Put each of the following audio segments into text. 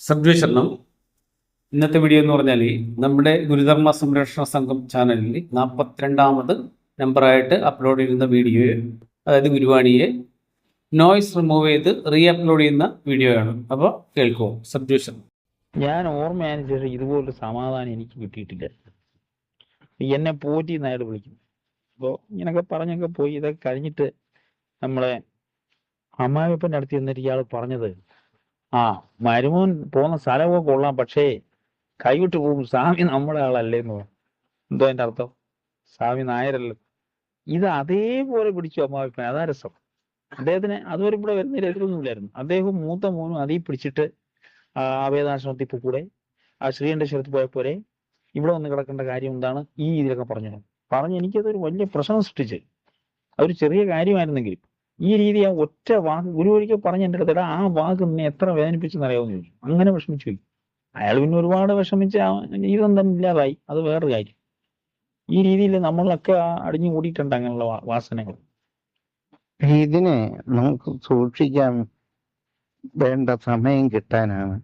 സബ്ജീഷണം ഇന്നത്തെ വീഡിയോ എന്ന് പറഞ്ഞാൽ നമ്മുടെ ഗുരുധർമ്മ സംരക്ഷണ സംഘം ചാനലിൽ നാൽപ്പത്തിരണ്ടാമത് നമ്പറായിട്ട് അപ്ലോഡ് ചെയ്യുന്ന വീഡിയോ അതായത് ഗുരുവാണിയെ നോയ്സ് റിമൂവ് ചെയ്ത് റീ അപ്ലോഡ് ചെയ്യുന്ന വീഡിയോ ആണ്. അപ്പോൾ കേൾക്കുമോ സബ്ജൂഷൻ ഞാൻ ഓർമ്മയനുസരിച്ച് ഇതുപോലൊരു സമാധാനം എനിക്ക് കിട്ടിയിട്ടില്ല. എന്നെ പോറ്റി നായിട്ട് വിളിക്കും അപ്പോൾ ഇങ്ങനൊക്കെ പറഞ്ഞൊക്കെ പോയി ഇതൊക്കെ കഴിഞ്ഞിട്ട് നമ്മളെ അമ്മാവിപ്പന്റെ അടുത്ത് ചെന്നിട്ട് ഇയാൾ പറഞ്ഞത് ആ മരുമോൻ പോകുന്ന സ്ഥലമൊക്കെ കൊള്ളാം പക്ഷേ കൈവിട്ട് പോകും സ്വാമി നമ്മുടെ ആളല്ലേ എന്ന് പറഞ്ഞു എന്തോ എന്റെ അർത്ഥം? സ്വാമി നായരല്ലോ? ഇത് അതേപോലെ പിടിച്ചു അമ്മാവിപ്പൻ അതാ രസം. അദ്ദേഹത്തിന് അതുവരെ ഇവിടെ വരുന്നതിൽ എതിരൊന്നുമില്ലായിരുന്നു. അദ്ദേഹം മൂത്ത മോനും അതീ പിടിച്ചിട്ട് ആ ആവേദാശ്രമത്തിൽ കൂടെ ആ ശ്രീകണ്ഠേശ്വരത്തിൽ പോയപ്പോലെ ഇവിടെ വന്ന് കിടക്കേണ്ട കാര്യം എന്താണ്? ഈ രീതിയിലൊക്കെ പറഞ്ഞു പറഞ്ഞു എനിക്കതൊരു വലിയ പ്രശ്നം സൃഷ്ടിച്ച്. അതൊരു ചെറിയ കാര്യമായിരുന്നെങ്കിലും ഈ രീതി ആ ഒറ്റ വാക്ക് ഗുരു ഒരിക്കൽ പറഞ്ഞ എന്റെ അടുത്ത് ആ വാക്ക് നിന്നെ എത്ര വേദനിപ്പിച്ചെന്ന് അറിയാമെന്ന് ചോദിച്ചു. അങ്ങനെ വിഷമിച്ചു പോയി. അയാൾ പിന്നെ ഒരുപാട് വിഷമിച്ച് ജീവിതം തന്നെ ഇല്ലാതായി. അത് വേറൊരു കാര്യം. ഈ രീതിയിൽ നമ്മളൊക്കെ അടിഞ്ഞു കൂടിയിട്ടുണ്ട് അങ്ങനെയുള്ള വാസനകൾ. ഇതിനെ നമുക്ക് സൂക്ഷിക്കാൻ വേണ്ട സമയം കിട്ടാനാണ്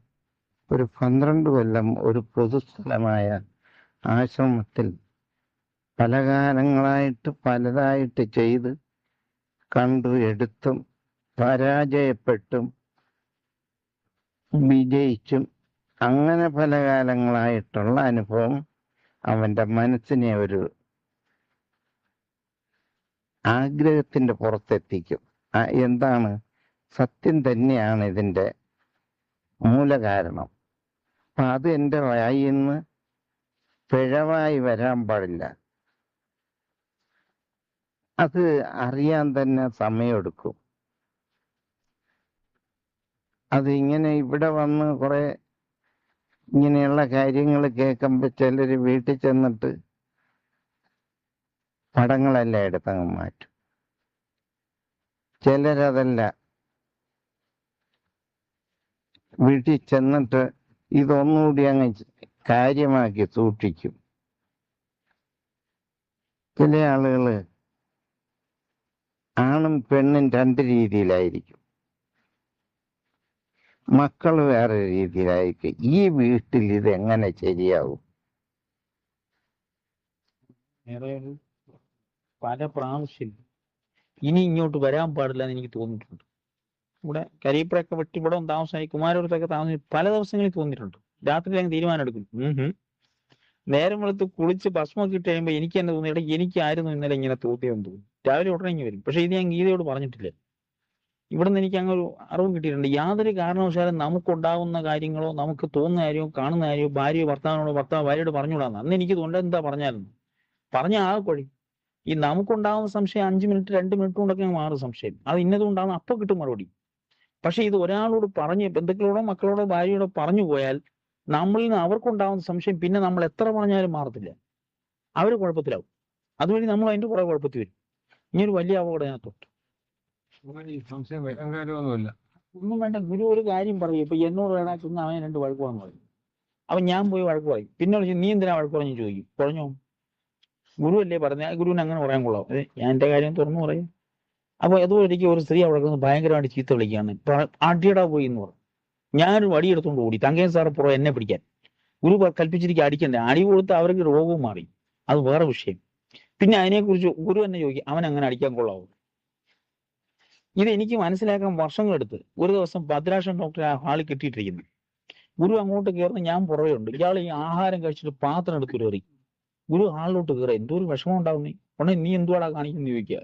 ഒരു പന്ത്രണ്ട് കൊല്ലം ഒരു പൊതുസ്ഥലമായ ആശ്രമത്തിൽ പല കാലങ്ങളായിട്ട് പലതായിട്ട് ചെയ്ത് കണ്ടു എടുത്തും പരാജയപ്പെട്ടും വിജയിച്ചും അങ്ങനെ പല കാലങ്ങളായിട്ടുള്ള അനുഭവം അവന്റെ മനസ്സിനെ ഒരു ആഗ്രഹത്തിന്റെ പുറത്തെത്തിക്കും. എന്താണ്? സത്യം തന്നെയാണ് ഇതിന്റെ മൂലകാരണം. അപ്പൊ അത് എന്റെ വായിന്ന് പിഴവായി വരാൻ പാടില്ല. അത് അറിയാൻ തന്നെ സമയമെടുക്കും. അത് ഇങ്ങനെ ഇവിടെ വന്ന് കുറെ ഇങ്ങനെയുള്ള കാര്യങ്ങൾ കേൾക്കുമ്പോൾ ചിലര് വീട്ടിൽ ചെന്നിട്ട് പടങ്ങളെല്ലാം എടുത്തങ്ങ് മാറ്റും. ചിലരതല്ല. വീട്ടിൽ ചെന്നിട്ട് ഇതൊന്നുകൂടി അങ്ങ് കാര്യമാക്കി സൂക്ഷിക്കും. ചില ആളുകൾ ആണും പെണ്ണും രണ്ട് രീതിയിലായിരിക്കും. മക്കൾ വേറെ രീതിയിലായിരിക്കും. ഈ വീട്ടിൽ ഇത് എങ്ങനെ ശരിയാവും? പല പ്രാവശ്യം ഇനി ഇങ്ങോട്ട് വരാൻ പാടില്ല എന്ന് എനിക്ക് തോന്നിയിട്ടുണ്ട്. ഇവിടെ കരിയപ്പുഴയൊക്കെ വെട്ടി ഇവിടെ താമസമായി കുമാരപുരത്തൊക്കെ താമസം പല ദിവസങ്ങളിൽ തോന്നിയിട്ടുണ്ട്. രാത്രി അങ്ങ് തീരുമാനം എടുക്കും നേരം വെളുത്ത് കുളിച്ച് ഭസ്മൊക്കെ ഇട്ട് കഴിയുമ്പോൾ എനിക്ക് തന്നെ? തോന്നി എനിക്ക് എനിക്കായിരുന്നു ഇന്നലെ ഇങ്ങനെ തോന്നിയെന്ന് തോന്നി രാവിലെ ഉടനെ വരും. പക്ഷെ ഇത് ഞാൻ ഗീതയോട് പറഞ്ഞിട്ടില്ല. ഇവിടെ നിന്ന് എനിക്ക് അങ്ങനെ ഒരു അറിവ് കിട്ടിയിട്ടുണ്ട്. യാതൊരു കാരണവശാലും നമുക്കുണ്ടാകുന്ന കാര്യങ്ങളോ നമുക്ക് തോന്നുന്ന കാര്യമോ കാണുന്ന കാര്യമോ ഭാര്യയോ ഭർത്താവിനോട് ഭർത്താവ് ഭാര്യയോട് പറഞ്ഞുകൂടാന്ന്. അന്ന് എനിക്ക് തോന്നുന്നത് എന്താ പറഞ്ഞാലും. പറഞ്ഞ ആ കൊഴി ഈ നമുക്കുണ്ടാകുന്ന സംശയം അഞ്ച് മിനിറ്റ് രണ്ട് മിനിറ്റ് കൊണ്ടൊക്കെ മാറും സംശയം. അത് ഇന്നതുകൊണ്ടാണ് അപ്പൊ കിട്ടും മറുപടി. പക്ഷെ ഇത് ഒരാളോട് പറഞ്ഞ് ബന്ധുക്കളോടോ മക്കളോടോ ഭാര്യയോടോ പറഞ്ഞു പോയാൽ നമ്മളിൽ നിന്ന് അവർക്കുണ്ടാകുന്ന സംശയം പിന്നെ നമ്മൾ എത്ര പറഞ്ഞാലും മാറത്തില്ല. അവർ കുഴപ്പത്തിലാവും. അതുവഴി നമ്മൾ അതിന്റെ കുറെ കുഴപ്പത്തിൽ വരും. ഇനിയൊരു വലിയ അപകടം സംശയം വരാൻ കാര്യമൊന്നുമില്ല ഒന്നും വേണ്ട ഗുരു ഒരു കാര്യം പറയും. ഇപ്പൊ എന്നോട് വേണാക്കുന്ന അവൻ രണ്ട് വഴക്ക് പറഞ്ഞു പറയും. അപ്പൊ ഞാൻ പോയി വഴക്ക് പറയും. പിന്നെ വിളിച്ചു നീ എന്തിനാ വഴക്ക് പറഞ്ഞു ചോദിക്കും? പറഞ്ഞോ. ഗുരു അല്ലേ പറഞ്ഞ? ഗുരുവിന് അങ്ങനെ പറയാൻ കൊള്ളാം. അതെ ഞാൻ എന്റെ കാര്യം തുറന്നു പറയും. അപ്പൊ അതുപോലെ എനിക്ക് ഒരു സ്ത്രീ അവിടെ നിന്ന് ഭയങ്കരമായിട്ട് ചീത്ത വിളിക്കുകയാണ്. അടിയടാ പോയി എന്ന് പറഞ്ഞു. ഞാനൊരു വടി എടുത്തുകൊണ്ട് ഓടി. തങ്കയൻ സാറ് പുറം എന്നെ പിടിക്കാൻ. ഗുരു കൽപ്പിച്ചിരിക്കും കൽപ്പിച്ചിരിക്കുക അടിക്കണ്ടേ? അടി കൊടുത്ത് അവർക്ക് രോഗവും മാറി. അത് വേറെ വിഷയം. പിന്നെ അതിനെക്കുറിച്ച് ഗുരു എന്നെ ചോദിക്കും അവൻ അങ്ങനെ അടിക്കാൻ കൊള്ളാവും? ഇത് എനിക്ക് മനസ്സിലാക്കാൻ വർഷങ്ങളെടുത്ത്. ഒരു ദിവസം ഭദ്രാക്ഷൻ ഡോക്ടർ ആ ഹാളിൽ കിട്ടിയിട്ടിരിക്കുന്നു. ഗുരു അങ്ങോട്ട് കയറുന്ന ഞാൻ പുറകെ ഉണ്ട്. ഇയാൾ ഈ ആഹാരം കഴിച്ചിട്ട് പാത്രം എടുത്ത് കയറി. ഗുരു ഹാളിലോട്ട് കയറി. എന്തോ ഒരു വിഷമം ഉണ്ടാവുന്നേ ഉടനെ നീ എന്തുവാടാ കാണിക്കുന്നു? ചോദിക്കുക.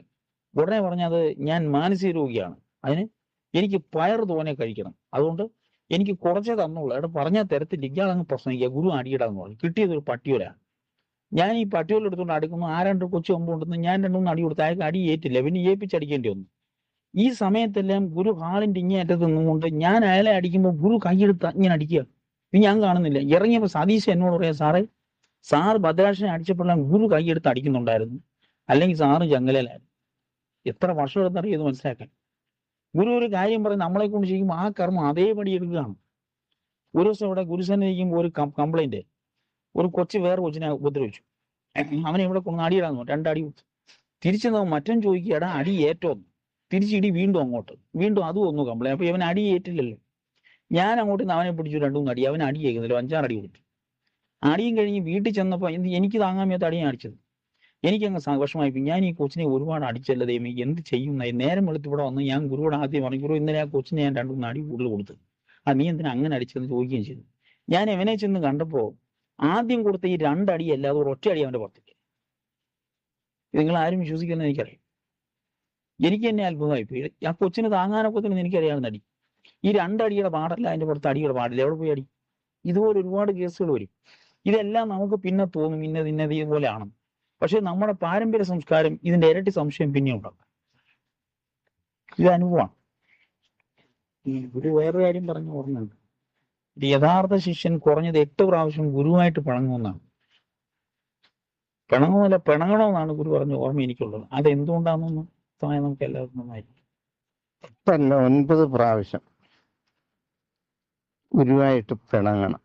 ഉടനെ പറഞ്ഞത് ഞാൻ മാനസിക രോഗിയാണ്. അതിന് എനിക്ക് പയർ തോനെ കഴിക്കണം. അതുകൊണ്ട് എനിക്ക് കുറച്ചേ തന്നുള്ളൂ. അവിടെ പറഞ്ഞാൽ തരത്തില്ല. ഇയാൾ അങ്ങ് പ്രസംഗിക്കുക ഗുരു അടിയിടാന്ന് പറഞ്ഞു. കിട്ടിയത് ഒരു പട്ടിയോല ഞാൻ ഈ പട്ടികൾ എടുത്തുകൊണ്ട് അടുക്കുന്നു ആ രണ്ട് കൊച്ചു കൊമ്പ് കൊണ്ടുവന്ന് ഞാൻ രണ്ടുമൂന്ന് അടി കൊടുത്ത് അയാൾക്ക് അടി ഏറ്റില്ല. പിന്നെ ഏൽപ്പിച്ചടിക്കേണ്ടി വന്നു. ഈ സമയത്തെല്ലാം ഗുരു ഹാളിന്റെ ഇങ്ങേ അറ്റത്ത് നിന്നുകൊണ്ട് ഞാൻ അയാളെ അടിക്കുമ്പോൾ ഗുരു കൈയെടുത്ത് ഇങ്ങനെ അടിക്കുക. ഇത് ഞാൻ കാണുന്നില്ല. ഇറങ്ങിയപ്പോൾ സതീശ് എന്നോട് പറയാം സാറേ സാർ ഭദ്രാക്ഷനെ അടിച്ചപ്പോഴെല്ലാം ഗുരു കൈയെടുത്ത് അടിക്കുന്നുണ്ടായിരുന്നു. അല്ലെങ്കിൽ സാറ് ജംഗലയിലായിരുന്നു എത്ര വർഷം എടുത്തറിയാം ഇത് മനസ്സിലാക്കാൻ. ഗുരു ഒരു കാര്യം പറയും നമ്മളെ കൊണ്ട് ചെയ്യുമ്പോൾ ആ കർമ്മം അതേപടി എടുക്കുകയാണ്. ഒരു ദിവസം ഇവിടെ ഗുരുസന്നിധിക്കുമ്പോൾ ഒരു കംപ്ലൈന്റ് ഒരു കൊച്ചു വേറെ കൊച്ചിനെ ഉപദ്രവിച്ചു. അവനെ ഇവിടെ കൊണ്ട് അടിയിടാന്ന് രണ്ടടി തിരിച്ചു മറ്റൻ ചോദിക്കുകടാ അടി ഏറ്റോന്ന് തിരിച്ചിടി വീണ്ടും അങ്ങോട്ട്. വീണ്ടും അതും ഒന്നും കംപ്ലൈൻ അപ്പൊ ഇവൻ അടി ഏറ്റില്ലല്ലോ. ഞാൻ അങ്ങോട്ട് നിന്ന് അവനെ പിടിച്ചു രണ്ടു അടി. അവൻ അടി കേൾക്കുന്നില്ല അഞ്ചാറ് അടി കൊടുത്തു. അടിയും കഴിഞ്ഞ് വീട്ടിൽ ചെന്നപ്പോൾ എനിക്ക് താങ്ങാൻ മേത്ത അടിയാണ് അടിച്ചത്. എനിക്കങ്ങ് സന്തോഷമായി. ഞാൻ ഈ കൊച്ചിനെ ഒരുപാട് അടിച്ചല്ല ദൈവം എന്ത് ചെയ്യുന്ന നേരം വെളുത്ത് ഇവിടെ വന്ന് ഞാൻ ഗുരുവോട് ആദ്യം പറഞ്ഞു ഗുരു ഇന്നലെ ആ കൊച്ചിനെ ഞാൻ രണ്ടു അടി കൂടുതൽ കൊടുത്തു. ആ നീ എന്തിനാ അങ്ങനെ അടിച്ചെന്ന് ചോദിക്കുകയും ചെയ്തു? ഞാൻ എവനെ ചെന്ന് കണ്ടപ്പോൾ ആദ്യം കൊടുത്ത ഈ രണ്ടടി അല്ലാതെ ഒരു ഒറ്റ അടി അവന്റെ പുറത്തേക്ക്. നിങ്ങൾ ആരും വിശ്വസിക്കുന്ന എനിക്കറിയാം. എനിക്ക് തന്നെ അത്ഭുതമായി പോയി. ആ കൊച്ചിന് താങ്ങാനൊക്കത്തിന് എനിക്കറിയാവുന്ന അടി ഈ രണ്ടടിയുടെ പാടല്ല അതിന്റെ പുറത്ത് അടിയുടെ പാടില്ല. എവിടെ പോയി അടി? ഇതുപോലെ ഒരുപാട് കേസുകൾ വരും. ഇതെല്ലാം നമുക്ക് പിന്നെ തോന്നും ഇന്നത് ഇന്നത് ഇതുപോലെയാണ് പക്ഷെ നമ്മുടെ പാരമ്പര്യ സംസ്കാരം ഇതിന്റെ ഇരട്ടി സംശയം പിന്നെ ഉണ്ടാവും. ഇത് അനുഭവമാണ്. ഒരു വേറൊരു കാര്യം പറഞ്ഞു ഓർമ്മയുണ്ട്. യഥാർത്ഥ ശിഷ്യൻ കുറഞ്ഞത് എട്ട് പ്രാവശ്യം ഗുരുവായിട്ട് പിണങ്ങുമെന്നാണ്. പിണങ്ങുമല്ല പിണങ്ങണമെന്നാണ് ഗുരു പറഞ്ഞ ഓർമ്മ എനിക്കുള്ളത്. അത് എന്തുകൊണ്ടാണെന്നൊന്നും വ്യക്തമായി നമുക്ക് എല്ലാവർക്കും നന്നായിരിക്കും. ഒൻപത് പ്രാവശ്യം ഗുരുവായിട്ട് പിണങ്ങണം.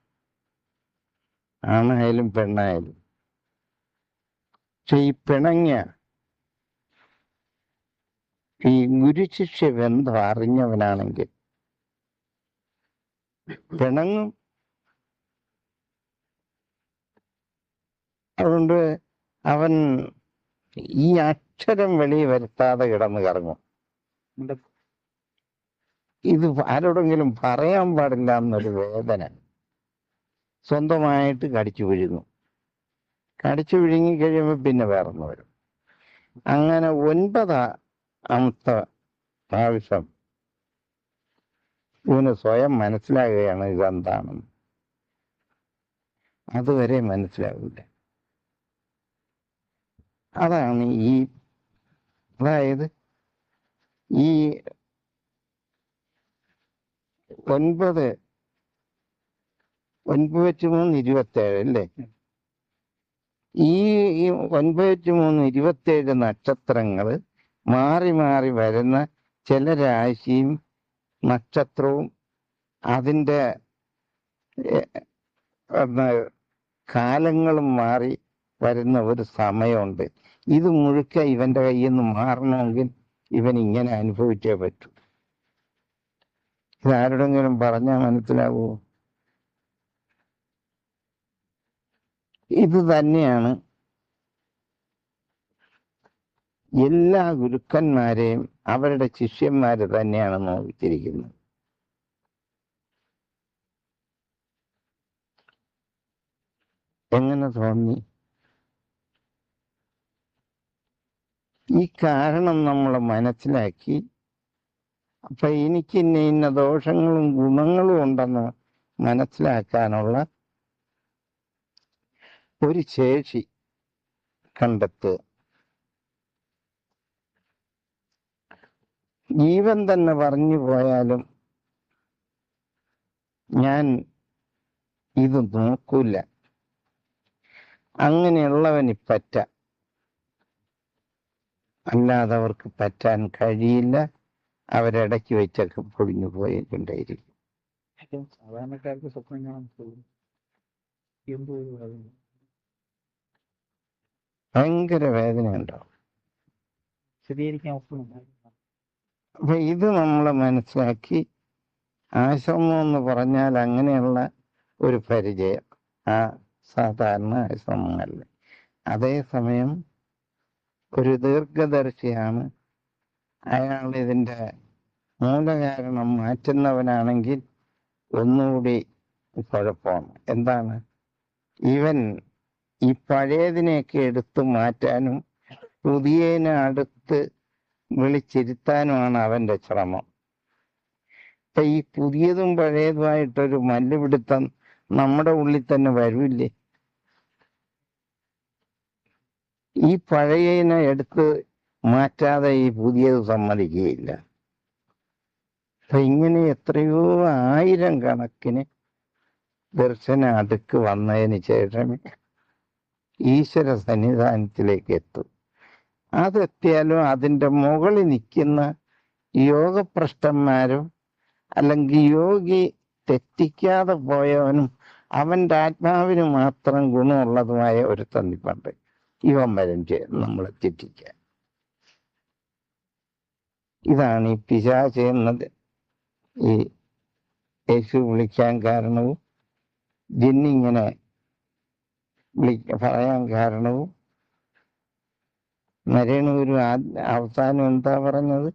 ആണായാലും പെണ്ണായാലും. പക്ഷെ ഈ പിണങ്ങിയ ഈ ഗുരുശിഷ്യ ബന്ധം അറിഞ്ഞവനാണെങ്കിൽ പിണങ്ങും. അതുകൊണ്ട് അവൻ ഈ അക്ഷരം വെളി വരുത്താതെ കിടന്ന് കറങ്ങും. ഇത് ആരോടെങ്കിലും പറയാൻ പാടില്ല എന്നൊരു വേദന. സ്വന്തമായിട്ട് കടിച്ചു വിഴുങ്ങും. കടിച്ചു വിഴുങ്ങി കഴിയുമ്പോൾ പിന്നെ വേറൊന്ന് വരും. അങ്ങനെ ഒൻപതാമത്തെ പ്രാവശ്യം ഇവന് സ്വയം മനസ്സിലാകുകയാണ് ഇതെന്താണെന്ന് അതുവരെ മനസ്സിലാവില്ല. അതാണ് ഈ അതായത് ഈ ഒൻപത് ഒൻപത് ടു മൂന്ന് ഇരുപത്തേഴ് അല്ലേ? ഈ ഈ ഒൻപത് ടു മൂന്ന് ഇരുപത്തേഴ് നക്ഷത്രങ്ങൾ മാറി മാറി വരുന്ന ചില രാശിയും നക്ഷത്രവും അതിന്റെ കാലങ്ങളും മാറി വരുന്ന ഒരു സമയമുണ്ട്. ഇത് മുഴുക്ക ഇവന്റെ കയ്യിൽ നിന്ന് മാറണമെങ്കിൽ ഇവൻ ഇങ്ങനെ അനുഭവിച്ചേ പറ്റൂ. ഇതാരുടെങ്കിലും പറഞ്ഞാൽ മനസ്സിലാവുമോ ഇത് തന്നെയാണ് എല്ലാ ഗുരുക്കന്മാരെയും അവരുടെ ശിഷ്യന്മാര് തന്നെയാണ് നോക്കിച്ചിരിക്കുന്നത് എങ്ങനെ തോന്നി? ഈ കാരണം നമ്മൾ മനസ്സിലാക്കി. അപ്പൊ എനിക്ക് ഇന്ന ഇന്ന ദോഷങ്ങളും ഗുണങ്ങളും ഉണ്ടെന്ന് മനസ്സിലാക്കാനുള്ള ഒരു ശേഷി കണ്ടെത്തുക. ജീവൻ തന്നെ പറഞ്ഞു പോയാലും ഞാൻ ഇത് നോക്കൂല. അങ്ങനെയുള്ളവന് പറ്റ. അല്ലാതെ അവർക്ക് പറ്റാൻ കഴിയില്ല. അവരിടയ്ക്ക് വെച്ചൊക്കെ പൊടിഞ്ഞു പോയിട്ടുണ്ടായിരിക്കും. സാധാരണക്കാർക്ക് സ്വപ്നം കാണാൻ. ഭയങ്കര വേദന? ഉണ്ടാവും സ്ഥിരീകരിക്കാൻ ഒക്കുന്നില്ല അപ്പൊ ഇത് നമ്മൾ മനസ്സിലാക്കി ആശ്രമം എന്ന് പറഞ്ഞാൽ അങ്ങനെയുള്ള ഒരു പരിചയം ആ സാധാരണ ആശ്രമങ്ങളിൽ അതേസമയം ഒരു ദീർഘദർശിയാണ്. അയാൾ ഇതിന്റെ മൂലകാരണം മാറ്റുന്നവനാണെങ്കിൽ ഒന്നുകൂടി കുഴപ്പമാണ്. എന്താണ്? ഇവൻ ഈ പഴയതിനെയൊക്കെ എടുത്തു മാറ്റാനും പുതിയതിനെ അടുത്ത് വിളിച്ചിരുത്താനുമാണ് അവന്റെ ശ്രമം. ഇപ്പൊ ഈ പുതിയതും പഴയതുമായിട്ടൊരു മല്ലുപിടുത്തം നമ്മുടെ ഉള്ളിൽ തന്നെ വരൂല്ലേ? ഈ പഴയതിനെ എടുത്ത് മാറ്റാതെ ഈ പുതിയത് സമ്മതിക്കുകയില്ല. അപ്പൊ ഇങ്ങനെ എത്രയോ ആയിരം കണക്കിന് ദർശന അടുക്ക് വന്നതിന് ശേഷമേ ഈശ്വര സന്നിധാനത്തിലേക്ക് എത്തും. അതെത്തിയാലും അതിന്റെ മുകളിൽ നിൽക്കുന്ന യോഗപ്രഷ്ടന്മാരും അല്ലെങ്കിൽ യോഗി തെറ്റിക്കാതെ പോയവനും അവന്റെ ആത്മാവിന് മാത്രം ഗുണമുള്ളതുമായ ഒരു തന്നിപ്പുണ്ട്. ഇവൻ വരും ചെയ്യും നമ്മളെ തെറ്റിക്കാൻ. ഇതാണ് ഈ പിശാച് എന്നത്. ഈ യേശു വിളിക്കാൻ കാരണവും ജിന്നിങ്ങനെ വിളി പറയാൻ കാരണവും നരേണൂര് ഒരു അവസാനം എന്താ പറഞ്ഞത്?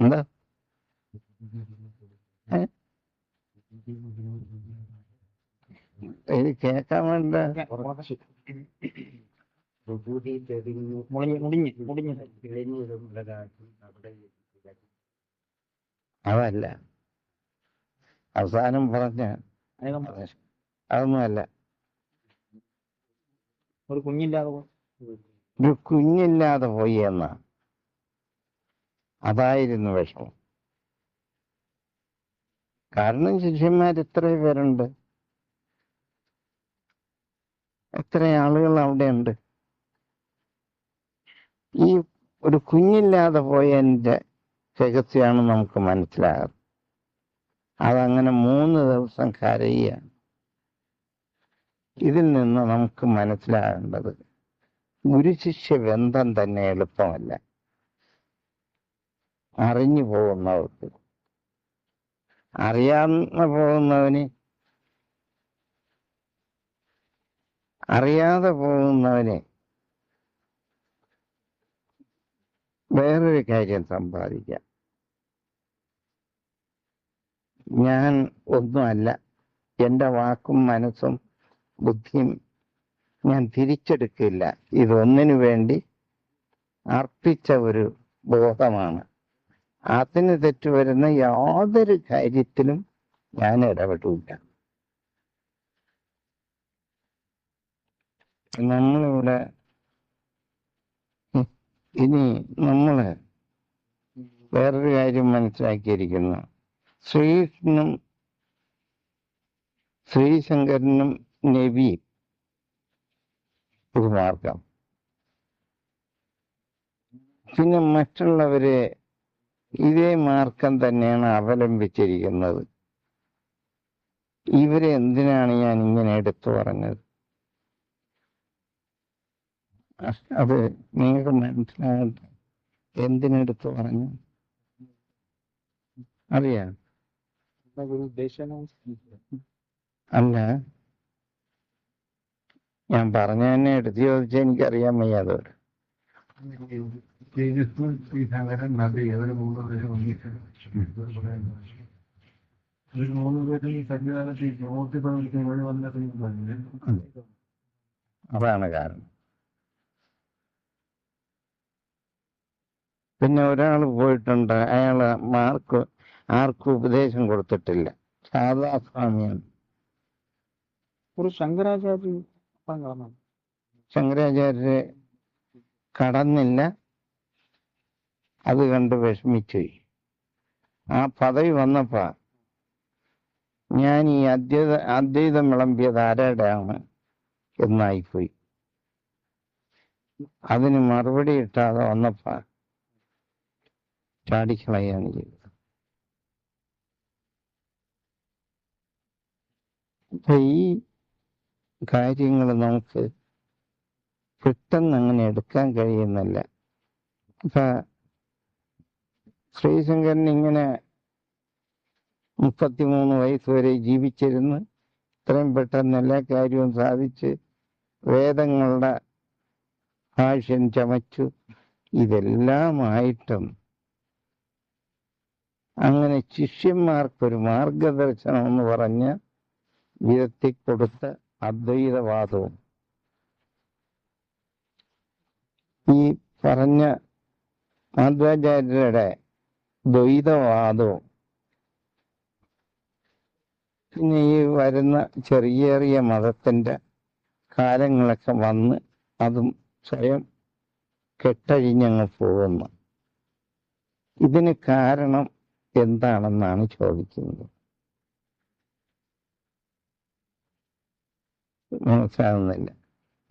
എന്താ? ഇത് കേക്കാൻ വേണ്ട. അതല്ല. അവസാനം പറഞ്ഞ അതൊന്നും അതൊന്നുമല്ല. ഒരു കുഞ്ഞില്ലാതെ ഒരു കുഞ്ഞില്ലാതെ പോയി എന്ന? അതായിരുന്നു വിഷമം. കാരണം ശിഷ്യന്മാർ എത്ര പേരുണ്ട്. എത്ര ആളുകൾ അവിടെ ഉണ്ട് ഈ ഒരു കുഞ്ഞില്ലാതെ പോയതിന്റെ രഹസ്യമാണ് നമുക്ക് മനസ്സിലാകുന്നത്. അതങ്ങനെ മൂന്ന് ദിവസം കരയുകയാണ്. ഇതിൽ നിന്ന് നമുക്ക് മനസ്സിലാകേണ്ടത് ഗുരുശിഷ്യ ബന്ധം തന്നെ എളുപ്പമല്ല. അറിഞ്ഞു പോകുന്നവർക്ക്. അറിയാതെ പോകുന്നവന് അറിയാതെ പോകുന്നവന് വേറൊരു കാര്യം സമ്പാദിക്കാം. ഞാൻ ഒന്നുമല്ല എന്റെ വാക്കും മനസ്സും ബുദ്ധിയും ഞാൻ തിരിച്ചെടുക്കില്ല. ഇതൊന്നിനു വേണ്ടി അർപ്പിച്ച ഒരു ബോധമാണ്. അതിന് തെറ്റുവരുന്ന യാതൊരു കാര്യത്തിലും ഞാൻ ഇടപെടില്ല നമ്മളിവിടെ ഇനി നമ്മൾ വേറൊരു കാര്യം മനസ്സിലാക്കിയിരിക്കുന്നു. ശ്രീകൃഷ്ണനും ശ്രീശങ്കരനും നബിയും ഒരു മാർഗം. പിന്നെ മറ്റുള്ളവരെ ഇതേ മാർഗം തന്നെയാണ് അവലംബിച്ചിരിക്കുന്നത്. ഇവരെ എന്തിനാണ് ഞാൻ ഇങ്ങനെ എടുത്തു പറഞ്ഞത്? അത് നിങ്ങൾക്ക് മനസ്സിലാകട്ടെ എന്തിനെടുത്തു പറഞ്ഞു? അറിയാം. അല്ല. ഞാൻ പറഞ്ഞു തന്നെ എടുത്ത് ചോദിച്ചാൽ എനിക്കറിയാൻ വയ്യാതോട് അതോട്. അതാണ് കാരണം. പിന്നെ ഒരാൾ പോയിട്ടുണ്ട് അയാൾ മാർക്ക് ആർക്കും ഉപദേശം കൊടുത്തിട്ടില്ല. സാധാ സ്വാമിയാണ്. ഒരു ശങ്കരാചാര്യ ശങ്കരാചാര്യരെ കടന്നില്ല. അത് കണ്ട് വിഷമിച്ചു ആ പദവി വന്നപ്പോ ഞാൻ ഈ അദ്വൈത അദ്വൈതം വിളമ്പിയത് ആരുടെയാണ് എന്നായിപ്പോയി. അതിന് മറുപടി ഇട്ടാതെ വന്നപ്പോ ചാടിക്കളയാണ് ചെയ്തത്. അപ്പൊ ഈ കാര്യങ്ങൾ നമുക്ക് പെട്ടെന്ന് അങ്ങനെ എടുക്കാൻ കഴിയുന്നില്ല. അപ്പൊ ശ്രീശങ്കരൻ ഇങ്ങനെ മുപ്പത്തിമൂന്ന് വയസ്സ് വരെ ജീവിച്ചിരുന്ന് ഇത്രയും പെട്ടെന്ന് എല്ലാ കാര്യവും സാധിച്ച് വേദങ്ങളുടെ ഭാഷ്യം ചമച്ചു. ഇതെല്ലാമായിട്ടും അങ്ങനെ ശിഷ്യന്മാർക്കൊരു മാർഗദർശനം എന്ന് പറഞ്ഞ് വിധത്തിൽ കൊടുത്ത അദ്വൈതവാദവും. ഈ പറഞ്ഞ മാധ്വാചാര്യരുടെ ദ്വൈതവാദവും. പിന്നെ ഈ വരുന്ന ചെറിയ ചെറിയ മതത്തിന്റെ കാലങ്ങളൊക്കെ വന്ന് അതും സ്വയം കെട്ടഴിഞ്ഞങ്ങ് പോകുന്നു. ഇതിന് കാരണം എന്താണെന്നാണ് ചോദിക്കുന്നത്. മനസ്സിലാകുന്നില്ല.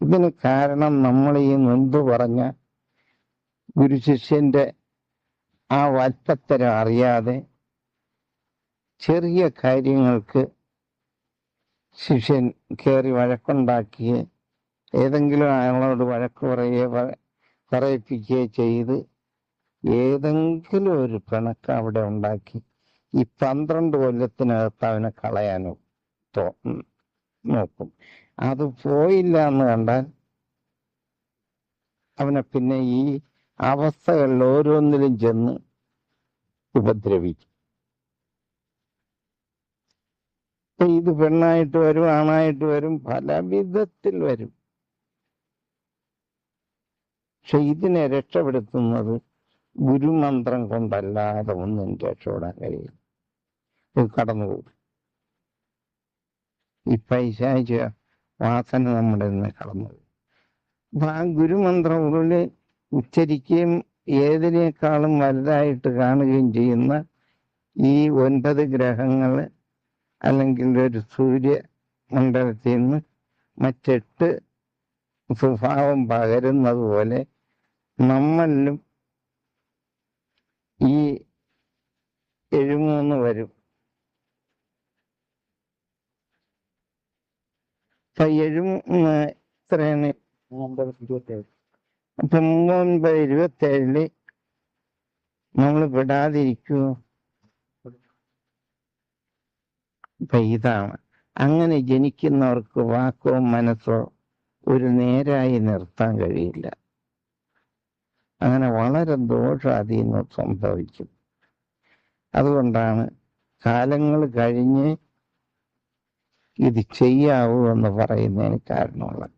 ഇതിന് കാരണം നമ്മൾ ഈ മുൻപ് പറഞ്ഞ ഗുരുശിഷ്യന്റെ ആ വൽപ്പത്തരം അറിയാതെ ചെറിയ കാര്യങ്ങൾക്ക് ശിഷ്യൻ കയറി വഴക്കുണ്ടാക്കിയേ ഏതെങ്കിലും അയാളോട് വഴക്ക് പറയുകയോ പറയിപ്പിക്കുകയോ ചെയ്ത് ഏതെങ്കിലും ഒരു പിണക്ക് അവിടെ ഉണ്ടാക്കി ഈ പന്ത്രണ്ട് കൊല്ലത്തിനകത്ത് അവനെ കളയാനോ നോക്കും. അത് പോയില്ല എന്ന് കണ്ടാൽ അവനെ പിന്നെ ഈ അവസ്ഥകളിൽ ഓരോന്നിലും ചെന്ന് ഉപദ്രവിക്കും. ഇത് പെണ്ണായിട്ട് വരും ആണായിട്ട് വരും പല വിധത്തിൽ വരും. പക്ഷെ ഇതിനെ രക്ഷപ്പെടുത്തുന്നത് ഗുരുമന്ത്രം കൊണ്ടല്ലാതെ ഒന്നും രക്ഷപ്പെടാൻ കഴിയില്ല. ഇത് കടന്നുപോകും. ഈ പൈശാചിക വാസന നമ്മുടെ നിന്ന് കടന്നു അപ്പൊ ആ ഗുരുമന്ത്രം ഉള്ളിൽ ഉച്ചരിക്കുകയും ഏതിനേക്കാളും വലുതായിട്ട് കാണുകയും ചെയ്യുന്ന ഈ ഒൻപത് ഗ്രഹങ്ങൾ അല്ലെങ്കിൽ ഒരു സൂര്യ മണ്ഡലത്തിൽ നിന്ന് മറ്റെട്ട് സ്വഭാവം പകരുന്നത് പോലെ നമ്മളിലും ഈ എഴുമൂന്ന് വരും. അപ്പൊ ഇത്രയാണ്. എത്രയാണ് അപ്പൊ മൂന്നൊൻപത് ഇരുപത്തേഴിൽ നമ്മൾ വിടാതിരിക്കൂ. പെയ്താണ് അങ്ങനെ ജനിക്കുന്നവർക്ക് വാക്കോ മനസ്സോ ഒരു നേരായി നിർത്താൻ കഴിയില്ല. അങ്ങനെ വളരെ ദോഷാധീനം സംഭവിക്കും. അതുകൊണ്ടാണ് കാലങ്ങൾ കഴിഞ്ഞ് ഇത് ചെയ്യാവൂ എന്ന് പറയുന്നതിന് കാരണമുള്ളത്.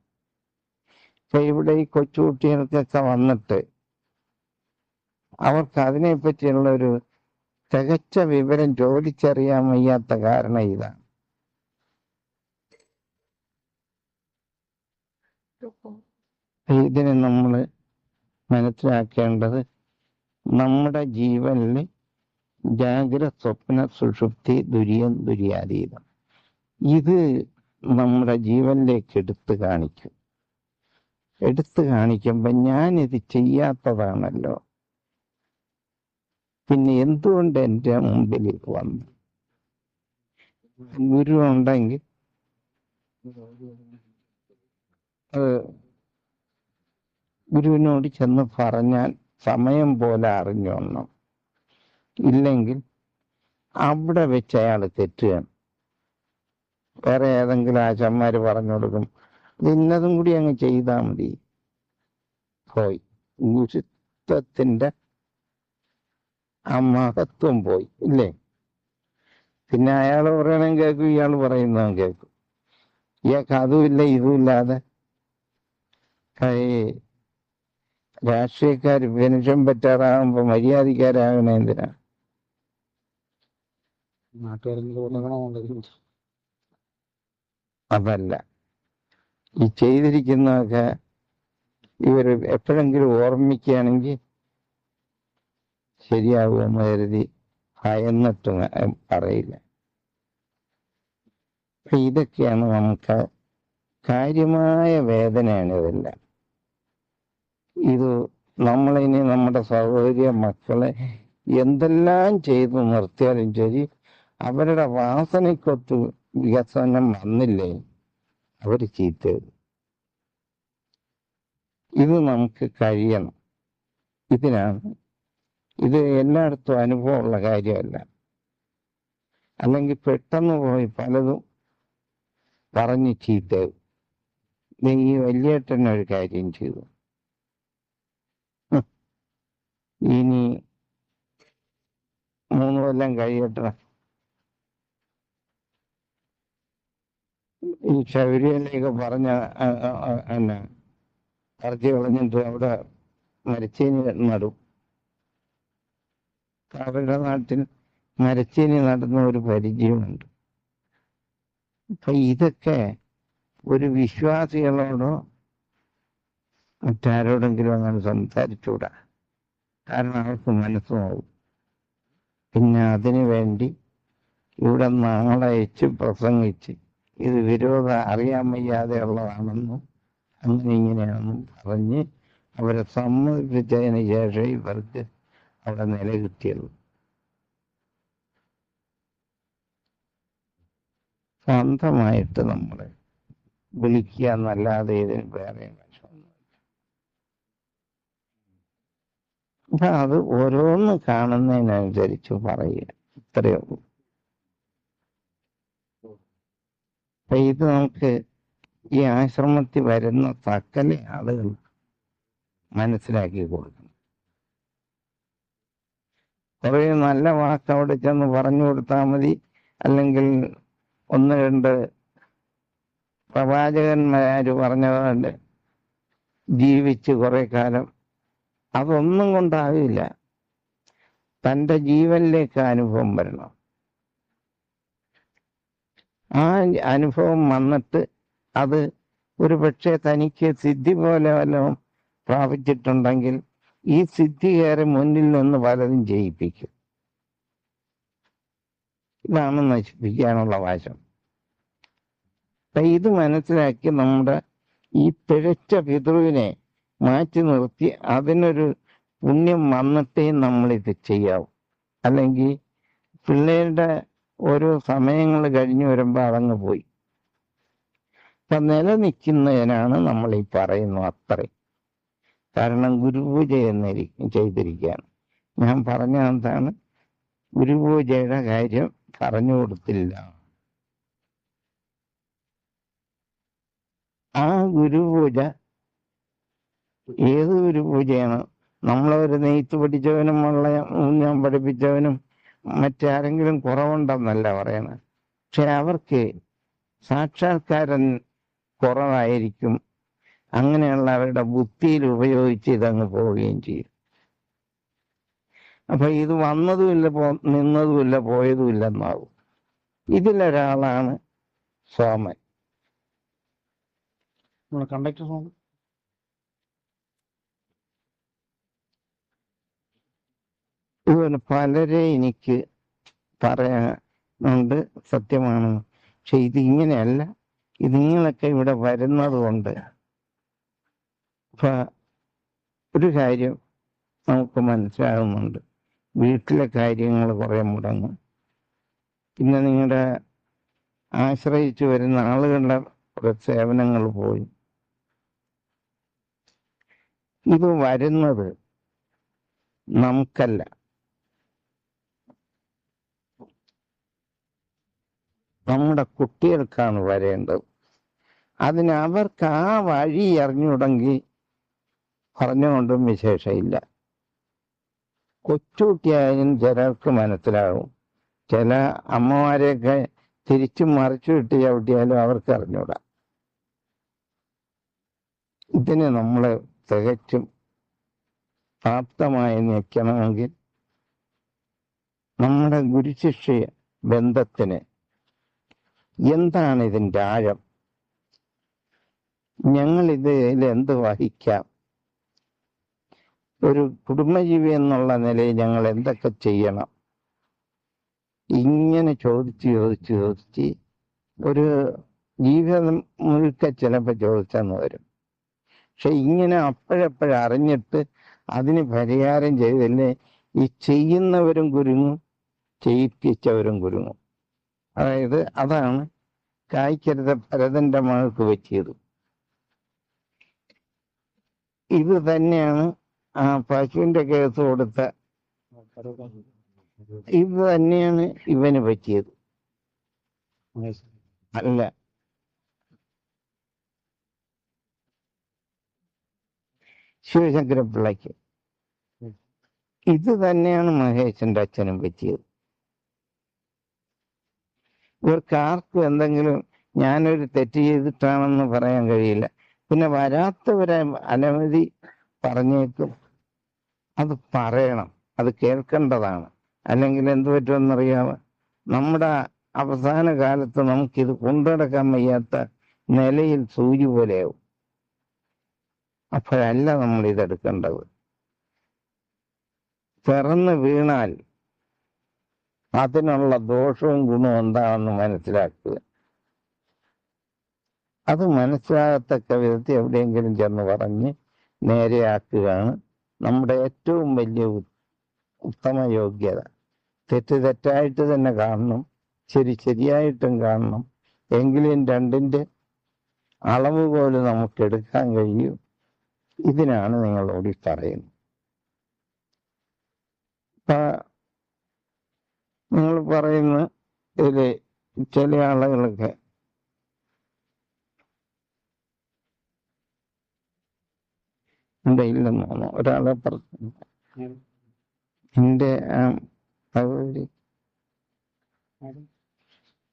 ഇവിടെ ഈ കൊച്ചുകുട്ടികൾക്കൊക്കെ വന്നിട്ട് അവർക്ക് അതിനെപ്പറ്റിയുള്ള ഒരു തികച്ച വിവരം ചോദിച്ചറിയാൻ വയ്യാത്ത കാരണം ഇതാണ്. ഇതിനെ നമ്മൾ മനസ്സിലാക്കേണ്ടത് നമ്മുടെ ജീവനിൽ ജാഗ്രത സ്വപ്ന സുഷുപ്തി ദുരിയം ദുര്യാതീതം. ഇത് നമ്മുടെ ജീവനിലേക്ക് എടുത്തു കാണിക്കും. എടുത്തു കാണിക്കുമ്പോൾ ഞാനിത് ചെയ്യാത്തതാണല്ലോ. പിന്നെ എന്തുകൊണ്ട് എന്റെ മുമ്പിൽ വന്നു? ഗുരു ഉണ്ടെങ്കിൽ ഗുരുവിനോട് ചെന്ന് പറഞ്ഞാൽ സമയം പോലെ അറിഞ്ഞോണം. ഇല്ലെങ്കിൽ അവിടെ വെച്ച് അയാൾ തെറ്റുകയാണ്. വേറെ ഏതെങ്കിലും ആശന്മാര് പറഞ്ഞു കൊടുക്കും. ഇന്നതും കൂടി അങ്ങ് ചെയ്താൽ മതി. പോയി. ഗുരുത്വത്തിന്റെ ആ മഹത്വം പോയി ഇല്ലേ? പിന്നെ അയാൾ പറയണം കേൾക്കും ഇയാൾ പറയുന്നതും കേൾക്കും. ഇയാൾക്ക് അതുമില്ല ഇതുമില്ലാതെ. രാഷ്ട്രീയക്കാർ പെൻഷൻ പറ്റാറാകുമ്പോ മര്യാദക്കാരാകണ എന്തിനാ? നാട്ടുകാരെങ്കിലും അതല്ല. ഈ ചെയ്തിരിക്കുന്നതൊക്കെ ഇവർ എപ്പോഴെങ്കിലും ഓർമ്മിക്കുകയാണെങ്കിൽ ശരിയാകുമെന്ന് കരുതി ഭയന്നിട്ട് പറയില്ല അപ്പൊ ഇതൊക്കെയാണ് നമുക്ക് കാര്യമായ വേദനയാണ് ഇതെല്ലാം. ഇത് നമ്മളിനി നമ്മുടെ സഹോദരിയ മക്കളെ എന്തെല്ലാം ചെയ്തു നിർത്തിയാലും ശരി അവരുടെ വാസനയ്ക്കൊത്ത് വികസനം വന്നില്ലേ? അവർ ചീത്ത. ഇത് നമുക്ക് കഴിയണം. ഇതിനാണ്. ഇത് എല്ലായിടത്തും അനുഭവമുള്ള കാര്യമല്ല. അല്ലെങ്കിൽ പെട്ടെന്ന് പോയി പലതും പറഞ്ഞ് ചീത്ത ഈ വലിയേട്ടൻ ഒരു കാര്യം ചെയ്തു. ഇനി മൂന്ന് കൊല്ലം കഴിയട്ടെ. ഈ ശബരിമലയൊക്കെ പറഞ്ഞ എന്നാ കളഞ്ഞിട്ട് അവിടെ മരച്ചീനി നടും. അവരുടെ നാട്ടിൽ മരച്ചീനി നടന്ന ഒരു പരിചയമുണ്ട്. അപ്പൊ ഇതൊക്കെ ഒരു വിശ്വാസികളോടോ മറ്റാരോടെങ്കിലും അങ്ങനെ സംസാരിച്ചൂടാ. കാരണം അവർക്ക് മനസ്സുമാവും. പിന്നെ അതിനു വേണ്ടി ഇവിടെ നാളയച്ച് പ്രസംഗിച്ച് ഇത് വിരോധം അറിയാൻ വയ്യാതെ ഉള്ളതാണെന്നും അങ്ങനെ ഇങ്ങനെയാണെന്നും പറഞ്ഞ് അവരെ സമ്മതിപ്പിച്ചതിന് ശേഷം ഇവർക്ക് അവിടെ നില കിട്ടിയത് സ്വന്തമായിട്ട് നമ്മൾ വിളിക്കുക എന്നല്ലാതെ ഇതിന് വേറെ അപ്പൊ അത് ഓരോന്ന് കാണുന്നതിനനുസരിച്ച് പറയുക. ഇത്രയേ ഉള്ളൂ. അപ്പൊ ഇത് നമുക്ക് ഈ ആശ്രമത്തിൽ വരുന്ന സകല ആളുകൾ മനസ്സിലാക്കി കൊടുക്കണം. കുറേ നല്ല വാക്ക് അവിടെ ചെന്ന് പറഞ്ഞു കൊടുത്താൽ മതി. അല്ലെങ്കിൽ ഒന്ന് രണ്ട് പ്രവാചകന്മാര് പറഞ്ഞതുകൊണ്ട് ജീവിച്ച് കുറെ കാലം അതൊന്നും കൊണ്ടാവില്ല. തന്റെ ജീവനിലേക്ക് അനുഭവം വരണം. ആ അനുഭവം വന്നിട്ട് അത് ഒരു പക്ഷേ തനിക്ക് സിദ്ധി പോലെ വല്ലതും പ്രാപിച്ചിട്ടുണ്ടെങ്കിൽ ഈ സിദ്ധി കയറി മുന്നിൽ നിന്ന് പലതും ചെയ്യിപ്പിക്കും ഇതാണ് നശിപ്പിക്കാനുള്ള വാശം. ഇത് മനസ്സിലാക്കി നമ്മുടെ ഈ പിഴച്ച പിതൃവിനെ മാറ്റി നിർത്തി അതിനൊരു പുണ്യം വന്നിട്ടേ ഇത് ചെയ്യാവൂ. അല്ലെങ്കിൽ പിള്ളേരുടെ ഓരോ സമയങ്ങൾ കഴിഞ്ഞു വരുമ്പോൾ അതങ്ങ് പോയി. അപ്പൊ നിലനിൽക്കുന്നതിനാണ് നമ്മൾ ഈ പറയുന്നു അത്രയും കാരണം ഗുരുപൂജ എന്നിരിക്കും ചെയ്തിരിക്കുകയാണ്. ഞാൻ പറഞ്ഞ എന്താണ്? ഗുരുപൂജയുടെ കാര്യം പറഞ്ഞു കൊടുത്തില്ല. ആ ഗുരുപൂജ ഏത് ഗുരുപൂജയാണ് നമ്മളൊരു നെയ്ത്ത് പഠിച്ചവനും ഉള്ള ഞാൻ പഠിപ്പിച്ചവനും മറ്റാരെങ്കിലും കുറവുണ്ടെന്നല്ല പറയണത് പക്ഷെ അവർക്ക് സാക്ഷാത്കാരൻ കുറവായിരിക്കും. അങ്ങനെയുള്ള അവരുടെ ബുദ്ധിയിൽ ഉപയോഗിച്ച് ഇതങ്ങ് പോവുകയും ചെയ്യും. അപ്പൊ ഇത് വന്നതുമില്ല പോ നിന്നതുമില്ല പോയതുമില്ല എന്നാവും ഇതിലൊരാളാണ് സോമൻ. നമ്മുടെ കണ്ടക്ടർ സോങ് ഇതുപോലെ പലരെ എനിക്ക് പറയാനുണ്ട് സത്യമാണ്. പക്ഷെ ഇത് ഇങ്ങനെയല്ല. നിങ്ങളൊക്കെ ഇവിടെ വരുന്നത് കൊണ്ട് ഒരു കാര്യം നമുക്ക് മനസ്സിലാകുന്നുണ്ട്. വീട്ടിലെ കാര്യങ്ങൾ കുറെ മുടങ്ങും പിന്നെ നിങ്ങളുടെ ആശ്രയിച്ചു വരുന്ന ആളുകളുടെ സേവനങ്ങൾ പോയി. ഇത് വരുന്നത് നമുക്കല്ല. നമ്മുടെ കുട്ടികൾക്കാണ് വരേണ്ടത്. അതിന് അവർക്ക് ആ വഴി അറിഞ്ഞുടങ്ങി പറഞ്ഞുകൊണ്ടും വിശേഷമില്ല. കൊച്ചുകുട്ടിയായാലും ചിലർക്ക് മനസ്സിലാകും ചില അമ്മമാരെയൊക്കെ തിരിച്ചും മറിച്ചു കിട്ടി ചവിട്ടിയാലും അവർക്ക് അറിഞ്ഞൂടാ. ഇതിന് നമ്മൾ തികച്ചും പ്രാപ്തമായി നിൽക്കണമെങ്കിൽ നമ്മുടെ ഗുരുശിഷ്യ ബന്ധത്തിന് എന്താണ് ഇതിന്റെ ആഴം? ഞങ്ങൾ ഇതിൽ എന്ത് വഹിക്കാം? ഒരു കുടുംബജീവി എന്നുള്ള നിലയിൽ ഞങ്ങൾ എന്തൊക്കെ ചെയ്യണം? ഇങ്ങനെ ചോദിച്ച് ചോദിച്ച് ചോദിച്ച് ഒരു ജീവിതം മുഴുക്ക ചിലപ്പോൾ ചോദിച്ചെന്ന് വരും. പക്ഷെ ഇങ്ങനെ അപ്പോഴപ്പോഴും അറിഞ്ഞിട്ട് അതിന് പരിഹാരം ചെയ്തില്ലേ ഈ ചെയ്യുന്നവരും കുരുങ്ങും ചെയ്യിപ്പിച്ചവരും കുരുങ്ങും. അതായത് അതാണ് കായ്ക്കരുത ഭരതന്റെ മകൾക്ക് പറ്റിയത്. ഇത് തന്നെയാണ് ആ പശുവിന്റെ കേസ് കൊടുത്ത ഇത് തന്നെയാണ് ഇവന് പറ്റിയത്. അല്ല. ശിവശങ്കര പിള്ളയ്ക്ക്. ഇത് തന്നെയാണ് മഹേഷിന്റെ അച്ഛനും പറ്റിയത്. ഇവർക്ക് എന്തെങ്കിലും ഞാനൊരു തെറ്റ് ചെയ്തിട്ടാണെന്ന് പറയാൻ കഴിയില്ല. പിന്നെ വരാത്തവരെ അനവധി പറഞ്ഞേക്കും. അത് പറയണം. അത് കേൾക്കേണ്ടതാണ്. അല്ലെങ്കിൽ എന്ത് പറ്റുമെന്നറിയാമോ? നമ്മുടെ അവസാന കാലത്ത് നമുക്കിത് കൊണ്ടുനടക്കാൻ വയ്യാത്ത നിലയിൽ സൂചി പോലെയാവും. അപ്പോഴല്ല നമ്മൾ ഇതെടുക്കേണ്ടത്. പിറന്ന് വീണാൽ അതിനുള്ള ദോഷവും ഗുണവും എന്താണെന്ന് മനസ്സിലാക്കുക. അത് മനസ്സിലാകത്തക്ക വിധത്തിൽ എവിടെയെങ്കിലും ചെന്ന് പറഞ്ഞ് നേരെയാക്കുകയാണ് നമ്മുടെ ഏറ്റവും വലിയ ഉത്തമ യോഗ്യത. തെറ്റ് തെറ്റായിട്ട് തന്നെ കാണണം ശരി ശരിയായിട്ടും കാണണം. എങ്കിലും രണ്ടിന്റെ അളവ് പോലെ നമുക്ക് എടുക്കാൻ കഴിയും. ഇതിനാണ് നിങ്ങളോട് പറയുന്നത്. ഇപ്പൊ നിങ്ങൾ പറയുന്ന ഇത് ചില ആളുകളൊക്കെ ഇവിടെ ഇല്ലെന്നാണ് ഒരാളെ പറഞ്ഞു.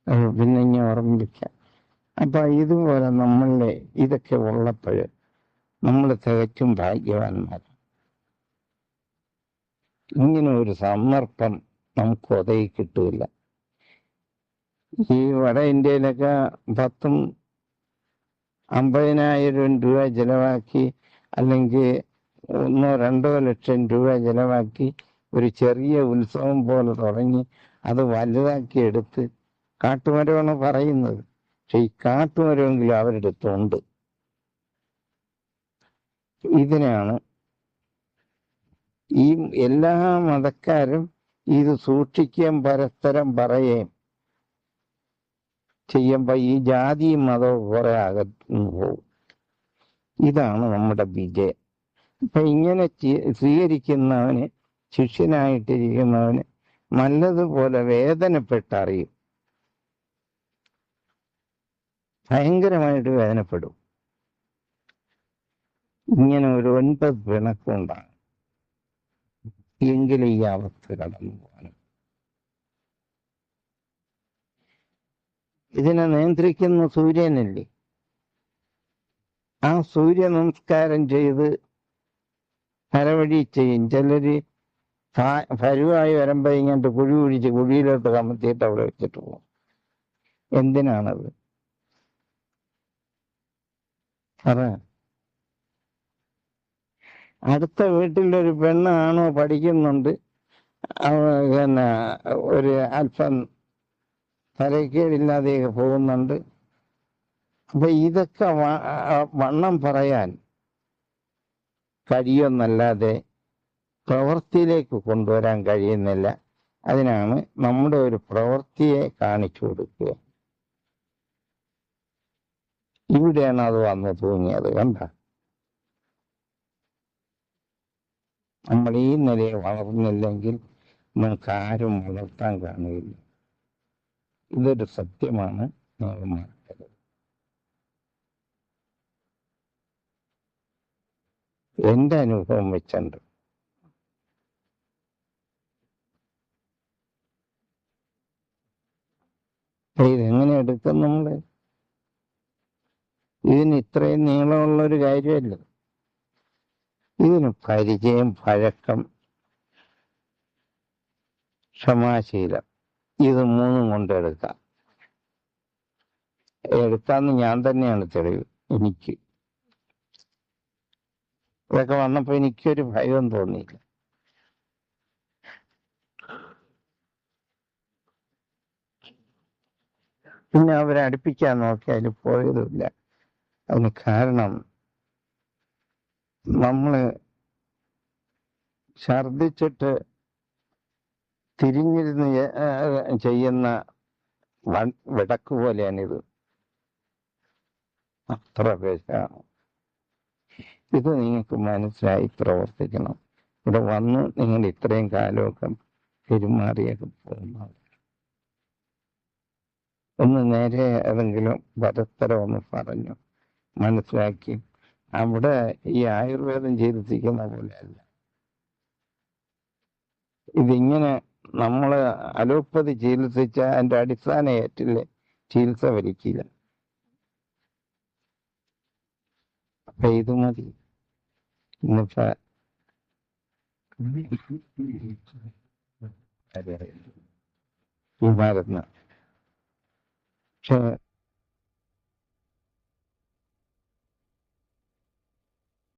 ആ, പിന്നെ ഞാൻ ഓർമ്മിക്കാം അപ്പൊ ഇതുപോലെ നമ്മളുടെ ഇതൊക്കെ ഉള്ളപ്പോഴ് നമ്മൾ തികച്ചും ഭാഗ്യവാന്മാർ ഇങ്ങനെ ഒരു സന്ദർഭം നമുക്ക് ഉദയി കിട്ടൂല ഈ വട ഇന്ത്യയിലൊക്കെ പത്തും അമ്പതിനായിരം രൂപ ചിലവാക്കി അല്ലെങ്കിൽ ഒന്നോ രണ്ടോ ലക്ഷം രൂപ ചിലവാക്കി ഒരു ചെറിയ ഉത്സവം പോലെ തുടങ്ങി അത് വലുതാക്കി എടുത്ത് കാട്ടുമരമാണ് പറയുന്നത്. പക്ഷെ ഈ കാട്ടുമരമെങ്കിലും അവരുടെ അടുത്തുണ്ട് ഇതിനാണ് ഈ എല്ലാ മതക്കാരും ഇത് സൂക്ഷിക്കുകയും പരസ്പരം പറയുകയും ചെയ്യുമ്പോ ഈ ജാതിയും മതവും കുറെ അകന്നു പോകും. ഇതാണ് നമ്മുടെ വിജയം. അപ്പൊ ഇങ്ങനെ സ്വീകരിക്കുന്നവന് ശിഷ്യനായിട്ടിരിക്കുന്നവന് നല്ലതുപോലെ വേദനപ്പെട്ടറിയും. ഭയങ്കരമായിട്ട് വേദനപ്പെടും. ഇങ്ങനെ ഒരു ഒൻപത് പിണക്കുണ്ടാകും എങ്കിലും ഈ അവസ്ഥ കടന്നു പോകാനും ഇതിനെ നിയന്ത്രിക്കുന്ന സൂര്യനല്ലേ? ആ സൂര്യ നമസ്കാരം ചെയ്ത് നരവഴി ചെയ്യും. ചിലര് ഭരുവായി വരുമ്പോ ഇങ്ങോട്ട് കുഴി കുഴിച്ച് കുഴിയിലോട്ട് കമത്തിയിട്ട് അവിടെ വെച്ചിട്ട് പോകും. എന്തിനാണത്? പറ അടുത്ത വീട്ടിലൊരു പെണ്ണാണോ പഠിക്കുന്നുണ്ട് പിന്നെ ഒരു അല്പം തലക്കേടില്ലാതെ പോകുന്നുണ്ട്. അപ്പൊ ഇതൊക്കെ വണ്ണം പറയാൻ കഴിയുമെന്നല്ലാതെ പ്രവൃത്തിയിലേക്ക് കൊണ്ടുവരാൻ കഴിയുന്നില്ല. അതിനാണ് നമ്മുടെ ഒരു പ്രവൃത്തിയെ കാണിച്ചു കൊടുക്കുക. ഇവിടെയാണ് അത് വന്നു തൂങ്ങിയത് കണ്ട? നമ്മൾ ഈ നിലയിൽ വളർന്നില്ലെങ്കിൽ നമുക്ക് ആരും വളർത്താൻ കാണുകയില്ല ഇതൊരു സത്യമാണ്. നിങ്ങൾ മറക്കരുത്. അനുഭവം വെച്ചുണ്ട്. ഇതെങ്ങനെ എടുക്കും നമ്മൾ? ഇതിന് ഇത്രയും നീളമുള്ള ഒരു കാര്യമല്ല? ഇതിന് പരിചയം പഴക്കം ക്ഷമാശീലം. ഇത് മൂന്നും കൊണ്ട് എടുക്കാം എടുക്കാന്ന് ഞാൻ തന്നെയാണ് തെളിവ്. എനിക്ക്. ഇതൊക്കെ വന്നപ്പോ എനിക്കൊരു ഭയം തോന്നിയില്ല. പിന്നെ അവരെ അടുപ്പിക്കാൻ നോക്കി അതിൽ പോയതുമില്ല. അതിന് കാരണം നമ്മൾ ഛർദിച്ചിട്ട് തിരിഞ്ഞിരുന്ന് ചെയ്യുന്ന വിടക്ക് പോലെയാണിത്. അത്ര പേശാണ് ഇത് നിങ്ങൾക്ക് മനസ്സിലായി പ്രവർത്തിക്കണം. ഇവിടെ വന്ന് നിങ്ങൾ ഇത്രയും കാലമൊക്കെ പെരുമാറിയൊക്കെ പോകുന്നത് ഒന്ന് നേരെ ഏതെങ്കിലും പരസ്പരം ഒന്ന് പറഞ്ഞു. മനസ്സിലാക്കി. അവിടെ ഈ ആയുർവേദം ചികിത്സിക്കുന്ന പോലെയല്ല. ഇതിങ്ങനെ നമ്മൾ അലോപ്പതി ചികിത്സിച്ച അതിന്റെ അടിസ്ഥാന ഏറ്റിൽ ചികിത്സ വരിക്കില്ല അപ്പൊ ഇത് മതി. ഇന്നിപ്പോ പക്ഷെ